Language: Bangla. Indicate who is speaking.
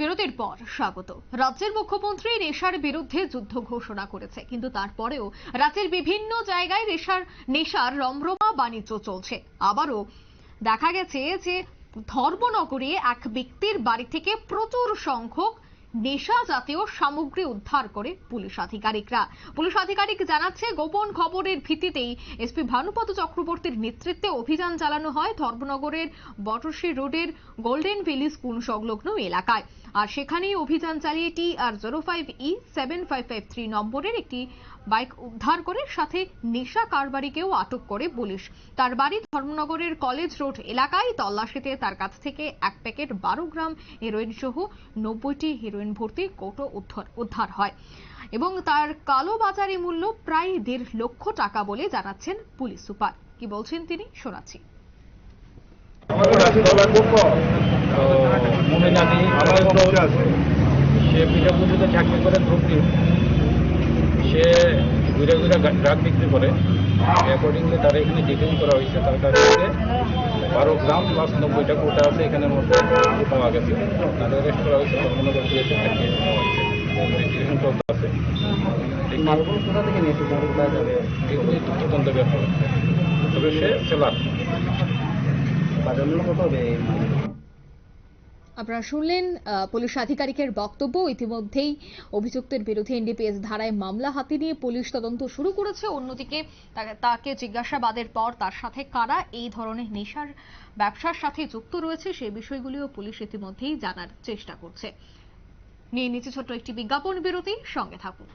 Speaker 1: বিরতির পর স্বাগত। রাজ্যের মুখ্যমন্ত্রী নেশার বিরুদ্ধে যুদ্ধ ঘোষণা করেছে, কিন্তু তারপরেও রাজ্যের বিভিন্ন জায়গায় নেশার নেশার রমরমা বাণিজ্য চলছে। আবারও দেখা গেছে যে ধর্মনগরে এক ব্যক্তির বাড়ি থেকে প্রচুর সংখ্যক নেশা জাতীয় সামগ্রী উদ্ধার করে পুলিশ আধিকারিকরা। পুলিশ আধিকারিক জানাচ্ছে, গোপন খবরের ভিত্তিতেই এসপি ভানুপত চক্রবর্তীর নেতৃত্বে অভিযান চালানো হয় ধর্মনগরের বটশ্রী রোডের গোল্ডেন ভ্যালি স্কুল সংলগ্ন এলাকায়। আর সেখানেই অভিযান চালিয়ে T R zero five E seven five five three নম্বরের একটি বাইক উদ্ধার করে, সাথে নেশা কারবারিকেও আটক করে পুলিশ। তার বাড়ি ধর্মনগরের কলেজ রোড এলাকায়। তল্লাশিতে তার কাছ থেকে এক প্যাকেট বারো গ্রাম হেরোইন সহ নব্বইটি হেরোইন ভর্তি কৌটো উদ্ধার হয়। এবং তার কালো বাজারি মূল্য প্রায় দেড় লক্ষ টাকা বলে জানাচ্ছেন পুলিশ সুপার। কি বলছেন তিনি? শোনাচ্ছি।
Speaker 2: সে পিঠাপুজোতে চাকরি করে ধূপটি সে ঘুরে ঘুরে ড্রাগ বিক্রি করে। অ্যাকর্ডিংলি তার এখানে ডিটেইন করা হয়েছে। তার কাছ বারো গ্রাম প্লাস নব্বইটা কোটা আছে, এখানে মধ্যে পাওয়া গেছে। তাদের অ্যারেস্ট করা হয়েছে ধর্মনগর দিয়েছে
Speaker 3: মালগুলো কোথা থেকে নিয়েছে
Speaker 2: বের তবে সে সেলার
Speaker 3: বাজার মূল্য কত হবে?
Speaker 1: আপনারা শুনলেন পুলিশ আধিকারিকের বক্তব্য। ইতিমধ্যেই অভিযুক্তের বিরুদ্ধে এনডিপিএস ধারায় মামলা হাতে নিয়ে পুলিশ তদন্ত শুরু করেছে। অন্যদিকে তাকে- জিজ্ঞাসাবাদের পর তার সাথে কারা এই ধরনের নেশার ব্যবসার সাথে যুক্ত রয়েছে সেই বিষয়গুলিও পুলিশ ইতিমধ্যেই জানার চেষ্টা করছে। নিয়ে নিচে ছোট্ট একটি বিজ্ঞাপন বিরতি, সঙ্গে থাকুন।